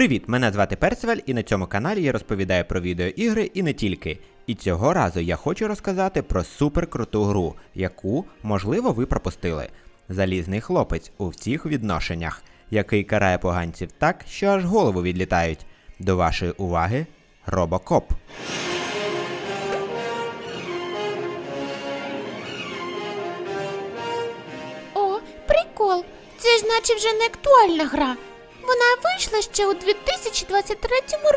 Привіт! Мене звати Персиваль, і на цьому каналі я розповідаю про відеоігри і не тільки. І цього разу я хочу розказати про суперкруту гру, яку, можливо, ви пропустили. Залізний хлопець у всіх відношеннях, який карає поганців так, що аж голову відлітають. До вашої уваги Робокоп. О, прикол. Це ж наче вже не актуальна гра. Вона вийшла ще у 2023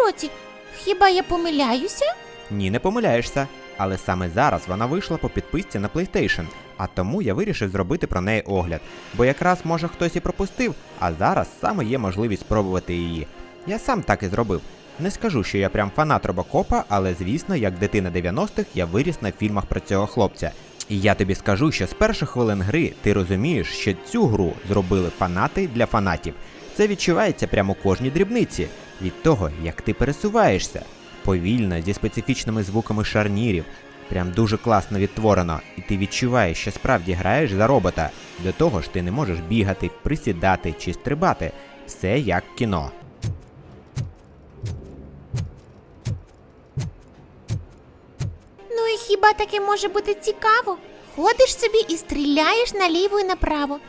році. Хіба я помиляюся? Ні, не помиляєшся. Але саме зараз вона вийшла по підписці на PlayStation, а тому я вирішив зробити про неї огляд, бо якраз може хтось і пропустив, а зараз саме є можливість спробувати її. Я сам так і зробив. Не скажу, що я прям фанат робокопа, але звісно, як дитина 90-х я виріс на фільмах про цього хлопця. І я тобі скажу, що з перших хвилин гри ти розумієш, що цю гру зробили фанати для фанатів. Це відчувається прямо кожній дрібниці від того, як ти пересуваєшся. Повільно, зі специфічними звуками шарнірів. Прям дуже класно відтворено, і ти відчуваєш, що справді граєш за робота. До того ж, ти не можеш бігати, присідати чи стрибати. Все як кіно. Ну і хіба таке може бути цікаво? Ходиш собі і стріляєш наліво і направо,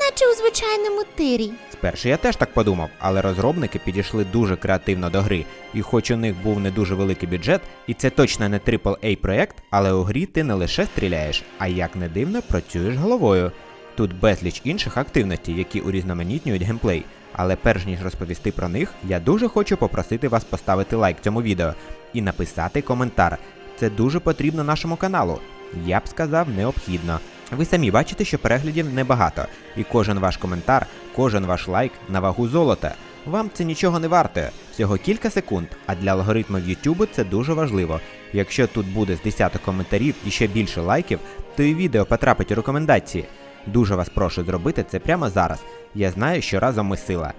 наче у звичайному тирі. Спершу я теж так подумав, але розробники підійшли дуже креативно до гри, і хоч у них був не дуже великий бюджет, і це точно не AAA проект, але у грі ти не лише стріляєш, а як не дивно, працюєш головою. Тут безліч інших активностей, які урізноманітнюють геймплей. Але перш ніж розповісти про них, я дуже хочу попросити вас поставити лайк цьому відео і написати коментар. Це дуже потрібно нашому каналу. Я б сказав, необхідно. Ви самі бачите, що переглядів небагато, і кожен ваш коментар, кожен ваш лайк на вагу золота. Вам це нічого не вартує, всього кілька секунд, а для алгоритмів YouTube це дуже важливо. Якщо тут буде з десяток коментарів і ще більше лайків, то і відео потрапить у рекомендації. Дуже вас прошу зробити це прямо зараз. Я знаю, що разом ми сила.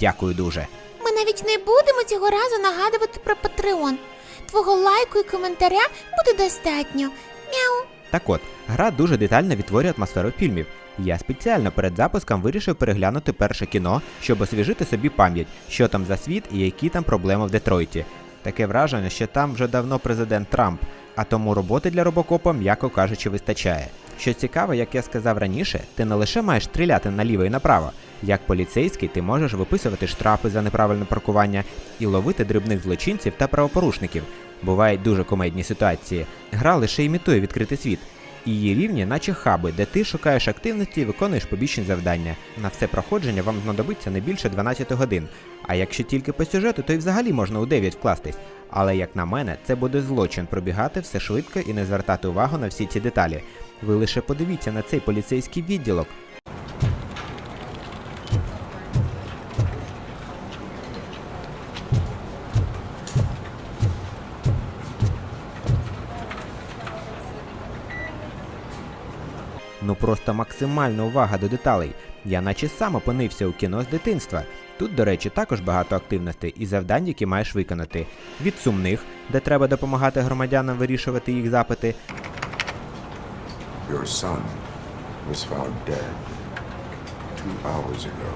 Дякую дуже. Ми навіть не будемо цього разу нагадувати про Patreon. Твого лайку і коментаря буде достатньо. Мяу. Так от, гра дуже детально відтворює атмосферу фільмів. Я спеціально перед запуском вирішив переглянути перше кіно, щоб освіжити собі пам'ять, що там за світ і які там проблеми в Детройті. Таке враження, що там вже давно президент Трамп, а тому роботи для робокопа, м'яко кажучи, вистачає. Що цікаво, як я сказав раніше, ти не лише маєш стріляти наліво і направо. Як поліцейський, ти можеш виписувати штрафи за неправильне паркування і ловити дрібних злочинців та правопорушників. Бувають дуже комедні ситуації. Гра лише імітує відкритий світ. Її рівні, наче хаби, де ти шукаєш активності і виконуєш побічні завдання. На все проходження вам знадобиться не більше 12 годин. А якщо тільки по сюжету, то й взагалі можна у 9 вкластись. Але як на мене, це буде злочин пробігати все швидко і не звертати увагу на всі ці деталі. Ви лише подивіться на цей поліцейський відділок. Ну просто максимальна увага до деталей. Я наче сам опинився у кіно з дитинства. Тут, до речі, також багато активностей і завдань, які маєш виконати. Від сумних, де треба допомагати громадянам вирішувати їх запити, Your son was found dead two hours ago.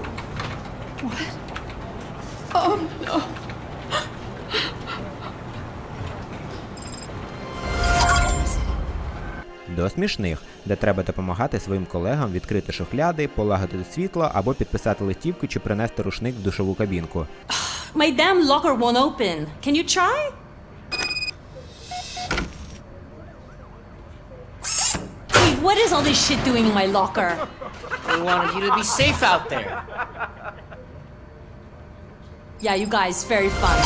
До смішних, де треба допомагати своїм колегам відкрити шухляди, полагодити світло або підписати листівку чи принести рушник в душову кабінку. My damn locker won't open. Can you try? Wait, what is all this shit doing in my locker? They wanted you to be safe out there. Yeah, you guys, very fun.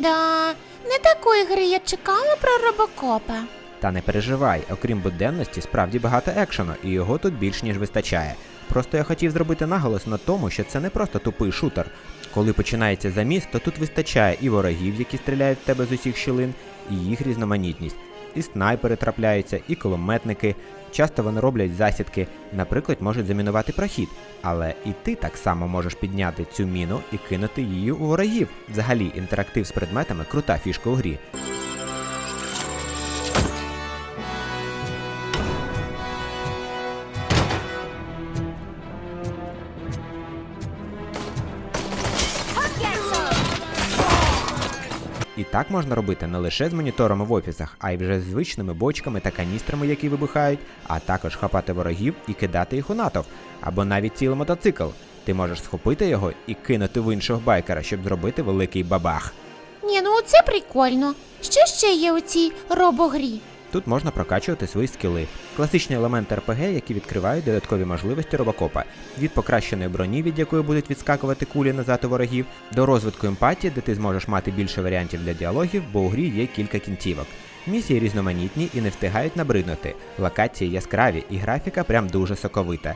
Да, не такої гри я чекала про робокопа. Та не переживай, окрім буденності, справді багато екшену, і його тут більш ніж вистачає. Просто я хотів зробити наголос на тому, що це не просто тупий шутер. Коли починається заміс, то тут вистачає і ворогів, які стріляють в тебе з усіх щілин, і їх різноманітність. І снайпери трапляються, і кулеметники. Часто вони роблять засідки, наприклад, можуть замінувати прохід. Але і ти так само можеш підняти цю міну і кинути її у ворогів. Взагалі, інтерактив з предметами крута фішка у грі. І так можна робити не лише з моніторами в офісах, а й вже з звичними бочками та каністрами, які вибухають, а також хапати ворогів і кидати їх у натовп, або навіть цілий мотоцикл. Ти можеш схопити його і кинути в іншого байкера, щоб зробити великий бабах. Ні, ну це прикольно. Що ще є у цій робогрі? Тут можна прокачувати свої скіли, класичні елементи РПГ, які відкривають додаткові можливості робокопа, від покращеної броні, від якої будуть відскакувати кулі назад у ворогів, до розвитку емпатії, де ти зможеш мати більше варіантів для діалогів, бо у грі є кілька кінцівок. Місії різноманітні і не встигають набриднути. Локації яскраві і графіка прям дуже соковита.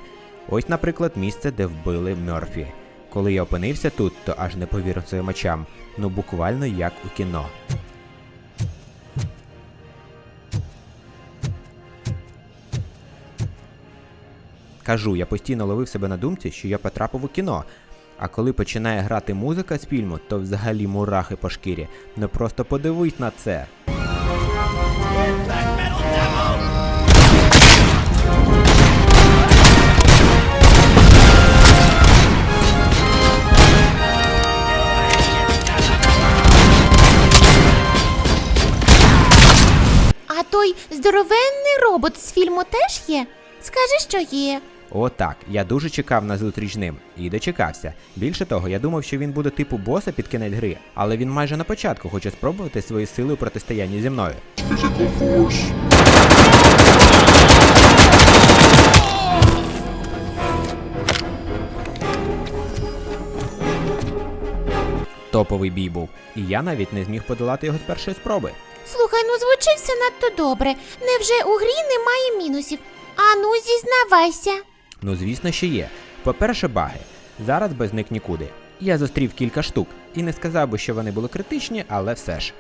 Ось, наприклад, місце, де вбили Мерфі. Коли я опинився тут, то аж не повірив своїм очам. Ну буквально як у кіно. Кажу, я постійно ловив себе на думці, що я потрапив у кіно. А коли починає грати музика з фільму, то взагалі мурахи по шкірі. Ну просто подивись на це. А той здоровенний робот з фільму теж є? Скажи, що є. Отак, я дуже чекав на зустріч з ним і дочекався. Більше того, я думав, що він буде типу боса під кінець гри, але він майже на початку хоче спробувати свої сили у протистоянні зі мною. Топовий бій був, і я навіть не зміг подолати його з першої спроби. Слухай, ну звучить все надто добре. Невже у грі немає мінусів? А ну зізнавайся. Ну, звісно, що є. По-перше, баги. Зараз без них нікуди. Я зустрів кілька штук і не сказав би, що вони були критичні, але все ж.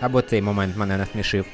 Або цей момент мене насмішив.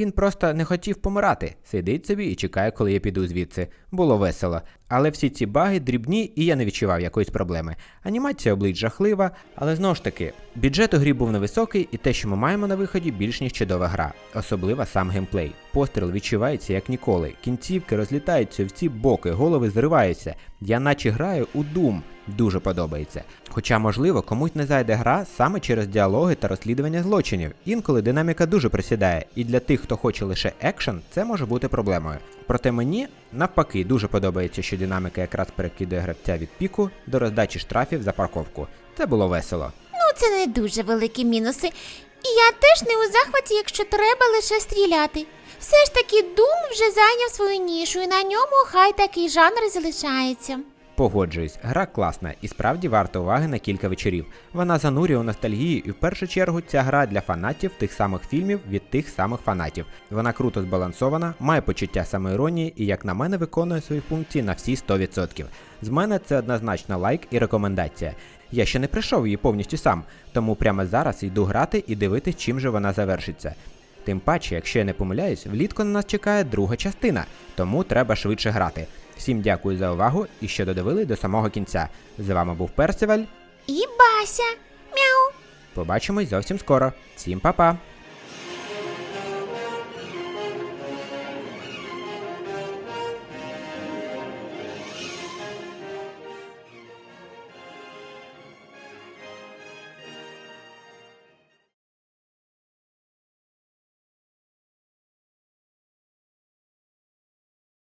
Він просто не хотів помирати, сидить собі і чекає, коли я піду звідси. Було весело. Але всі ці баги дрібні, і я не відчував якоїсь проблеми. Анімація облич жахлива, але знову ж таки, бюджет у грі був невисокий, і те, що ми маємо на виході, більш ніж чудова гра, особливо сам геймплей. Постріл відчувається як ніколи. Кінцівки розлітаються в ці боки, голови зриваються. Я наче граю у Doom. Дуже подобається. Хоча, можливо, комусь не зайде гра саме через діалоги та розслідування злочинів. Інколи динаміка дуже присідає, і для тих, хто хоче лише екшен, це може бути проблемою. Проте мені навпаки дуже подобається, що динаміка якраз перекидує гравця від піку до роздачі штрафів за парковку. Це було весело. Ну, це не дуже великі мінуси. І я теж не у захваті, якщо треба лише стріляти. Все ж таки Дум вже зайняв свою нішу, і на ньому хай такий жанр залишається. Погоджуюсь, гра класна і справді варта уваги на кілька вечорів. Вона занурює у ностальгію, і в першу чергу ця гра для фанатів тих самих фільмів від тих самих фанатів. Вона круто збалансована, має почуття самоіронії і, як на мене, виконує свої функції на всі 100%. З мене це однозначно лайк і рекомендація. Я ще не прийшов її повністю сам, тому прямо зараз йду грати і дивитись, чим же вона завершиться. Тим паче, якщо я не помиляюсь, влітку на нас чекає друга частина, тому треба швидше грати. Всім дякую за увагу і що додивили до самого кінця. З вами був Персиваль. І Бася. Мяу. Побачимось зовсім скоро. Всім па-па!